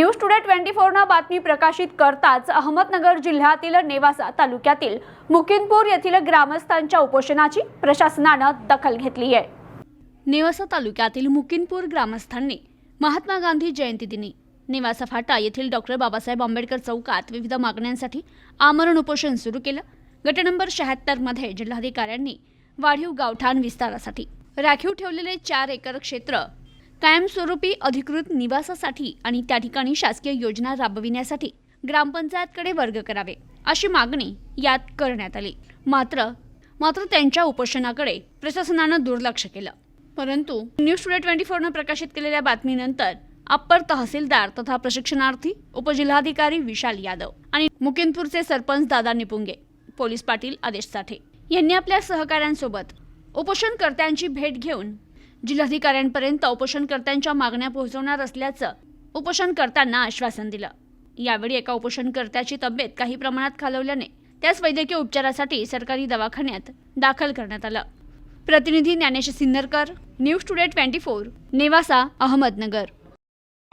News today twenty फोरनं बातमी प्रकाशित करताच अहमदनगर जिल्ह्यातील नेवासा तालुक्यातील मुकिंदपूर येथील ग्रामस्थांच्या उपोषणाची प्रशासनानं दखल घेतली आहे. नेवासा तालुक्यातील मुकिंदपूर ग्रामस्थांनी महात्मा गांधी जयंतीदिनी नेवासा फाटा येथील डॉक्टर बाबासाहेब आंबेडकर चौकात विविध मागण्यांसाठी आमरण उपोषण सुरू केलं. गट नंबर शहात्तरमध्ये जिल्हाधिकाऱ्यांनी वाढीव गावठाण विस्तारासाठी राखीव ठेवलेले चार एकर क्षेत्र कायमस्वरूपी अधिकृत निवासासाठी आणि त्या ठिकाणी शासकीय योजना राबविण्यासाठी ग्रामपंचायतकडे वर्ग करावे अशी मागणी यात करण्यात आली. मात्र मात्र त्यांच्या उपोषणाकडे प्रशासनानं दुर्लक्ष केलं. परंतु न्यूज टुडे ट्वेंटी फोरनं प्रकाशित केलेल्या बातमीनंतर अप्पर तहसीलदार तथा प्रशिक्षणार्थी उपजिल्हाधिकारी विशाल यादव आणि मुकिंदपूरचे सरपंच दादा निपुंगे पोलीस पाटील आदेश साठे यांनी आपल्या सहकाऱ्यांसोबत उपोषणकर्त्यांची भेट घेऊन जिल्हाधिकाऱ्यांपर्यंत उपोषणकर्त्यांच्या मागण्या पोहोचवणार असल्याचं उपोषणकर्त्यांना आश्वासन दिलं. यावेळी एका उपोषणकर्त्याची तब्येत काही प्रमाणात खालवल्याने त्यास वैद्यकीय उपचारासाठी सरकारी दवाखान्यात दाखल करण्यात आलं. प्रतिनिधी Dnyanesh Sinnarkar news today twenty four Nevasa Ahmednagar.